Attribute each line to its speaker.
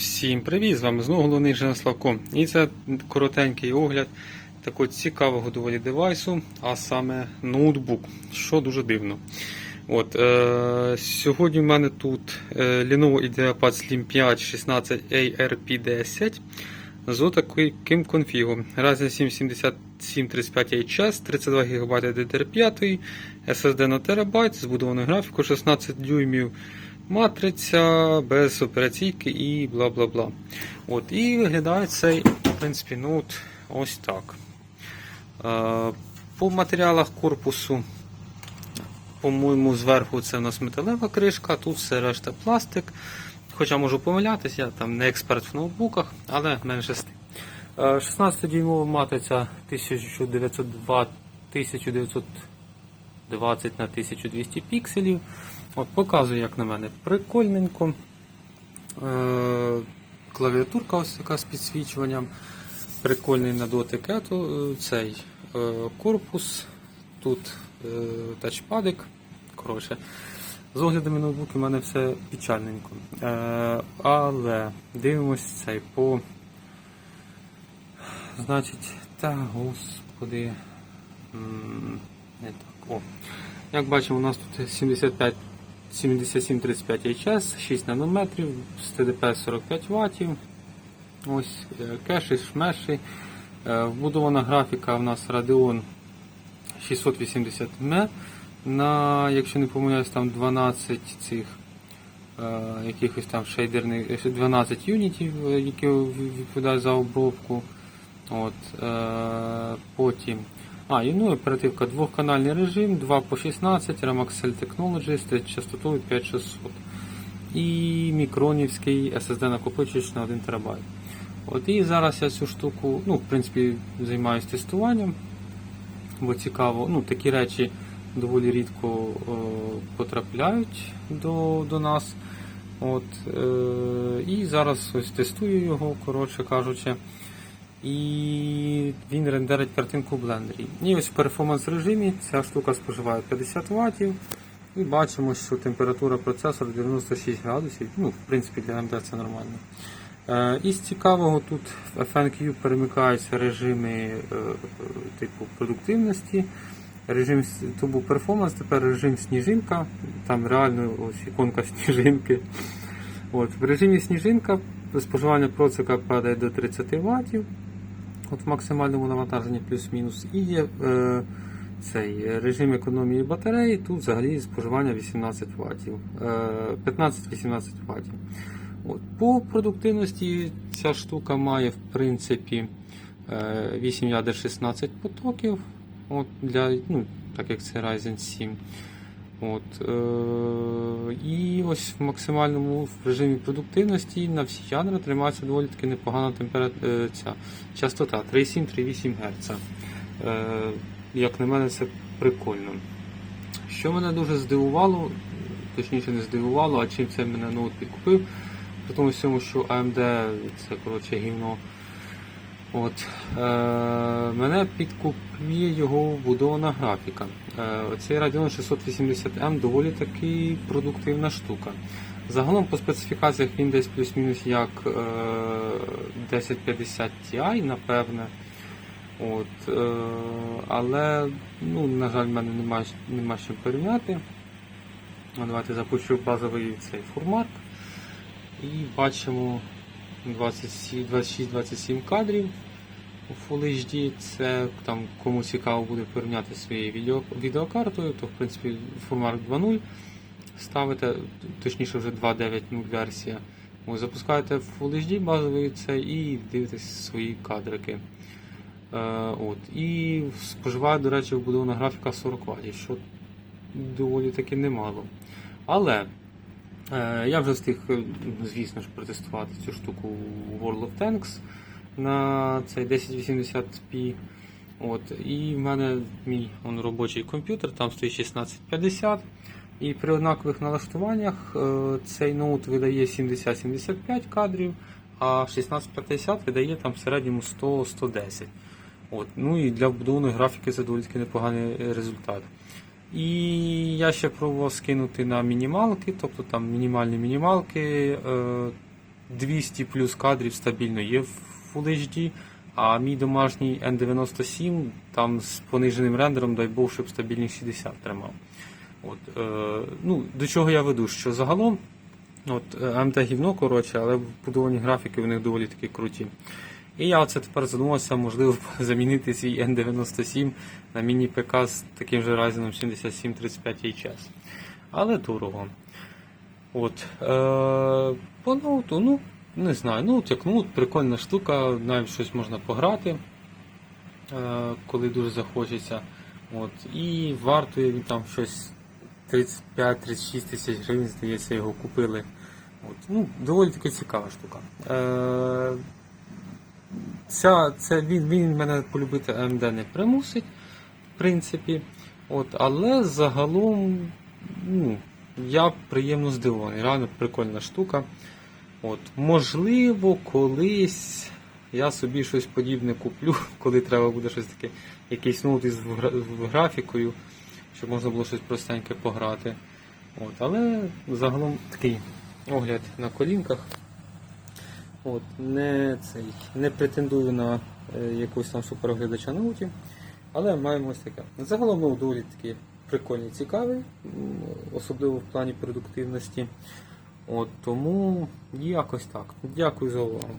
Speaker 1: Всім привіт! З вами знову головний Славко. І це коротенький огляд такого цікавого доволі девайсу, а саме ноутбук, що дуже дивно. От, е, сьогодні в мене тут е, Lenovo IdeaPad Slim 5 16 ARP10 з таким конфігом. Ryzen 7 7735HS, 32 ГБ DDR5, SSD на терабайт, збудованою графікою 16 дюймів. Матриця без операційки і бла бла бла. От, І виглядає цей в принципі, ноут ось так. Е, По матеріалах корпусу, по-моєму, зверху це у нас металева кришка, тут все решта пластик. Хоча можу помилятися, я там не експерт в ноутбуках, але менше з тим. 16-дюймова матриця 1902 1920 на 1200 пікселів. От, Показую, як на мене, прикольненько. Е, клавіатурка ось така з підсвічуванням. Прикольний на дотик ето, цей е, корпус. Тут е, тачпадик. Коротше, з оглядами ноутбуки в мене все печальненько. Е, але дивимось цей по. Значить, та господи. Не так. О. Як бачимо, у нас тут 75 7735 HS, 6 нанометрів, з ТДП 45 Вт. Ось е, кеші, шмеші. Е, Вбудована графіка у нас Radeon 680 m на, якщо не помиляюсь, там 12 цих е, якихось там шейдерних 12 юнітів, які відповідають за обробку. От, потім а, і ну, оперативка двохканальний режим, 2 по 16, Remax Technology з частотою 5600. І мікронівський SSD накопичувач на 1 ТБ. От І зараз я цю штуку, ну, в принципі, займаюся тестуванням, бо цікаво, ну, такі речі доволі рідко о, потрапляють до, до нас. От, е, І зараз ось тестую його, коротше кажучи. І він рендерить картинку в блендері. І ось в перформанс режимі ця штука споживає 50 Вт. І бачимо, що температура процесора 96 градусів. Ну, в принципі, для AMD це нормально. Е, із цікавого тут в FNQ перемикаються режими е, типу продуктивності. Режим був перформанс, тепер режим сніжинка. Там реально ось іконка сніжинки. От, В режимі сніжинка споживання процика падає до 30 Вт. От в максимальному навантаженні плюс-мінус. І є е, цей режим економії батареї. Тут взагалі споживання 18 Вт. Е, 15-18 Вт. От, По продуктивності ця штука має в принципі е, 8 ядер 16 потоків. От, для, ну, Так як це Ryzen 7. От, е, І ось в максимальному режимі продуктивності на всі ядра тримається доволі таки непогана температура, ця частота 3,7-3,8 Гц. Е, як на мене, це прикольно. Що мене дуже здивувало, точніше не здивувало, а чим це мене ноут підкупив, при тому всьому, що AMD це коротше гівно. От, е, Мене підкуплює його вбудована графіка. Е, Цей Radeon 680M доволі таки продуктивна штука. Загалом по специфікаціях він десь плюс-мінус як е, 1050 Ti, напевне. От, е, Але, ну, на жаль, в мене нема з чим порівняти. Давайте запущу базовий цей формат. І бачимо 26-27 кадрів у Full HD. Це там кому цікаво буде порівняти своєю відео, відеокартою, то в принципі формат 2.0 ставите, точніше вже 2.9.0 версія. Ось, запускаєте Full HD базовий цей і дивитесь свої кадрики. Е, от. І споживає, до речі, вбудована графіка 40 Вт, що доволі таки немало. Але Я вже встиг, е, звісно ж, протестувати цю штуку у World of Tanks на цей 1080p. От, І в мене мій он, робочий комп'ютер, там стоїть 1650. І при однакових налаштуваннях е, цей ноут видає 70-75 кадрів, а 1650 видає там в середньому 100-110. От, Ну і для вбудованої графіки це доволі непоганий результат. І я ще пробував скинути на мінімалки, тобто там мінімальні мінімалки, е, 200 плюс кадрів стабільно є в Full HD, а мій домашній N97 там з пониженим рендером, дай Бог, щоб стабільних 60 тримав. От, е, ну, до чого я веду, що загалом от, е, AMD гівно, коротше, але вбудовані графіки у них доволі таки круті. І я оце тепер задумався, можливо, замінити свій N97 на міні-ПК з таким же Ryzen 7735 HS. Але дорого. От, е, по ноуту, ну, не знаю, ноут як ноут, прикольна штука, навіть щось можна пограти, е, коли дуже захочеться. От, і вартує він там щось 35-36 тисяч гривень, здається, його купили. От, ну, доволі таки цікава штука. Е, ця, це, він, він мене полюбити AMD не примусить, в принципі. От, але загалом ну, я приємно здивований. Реально прикольна штука. От, можливо, колись я собі щось подібне куплю, коли треба буде щось таке, якийсь ноут із графікою, щоб можна було щось простеньке пограти. От, але загалом такий огляд на колінках. От, не, цей, не претендую на е, якусь там супероглядача науті, але маємо ось таке. Загалом ноут доволі такий прикольний, цікавий, особливо в плані продуктивності. От, тому якось так. Дякую за увагу.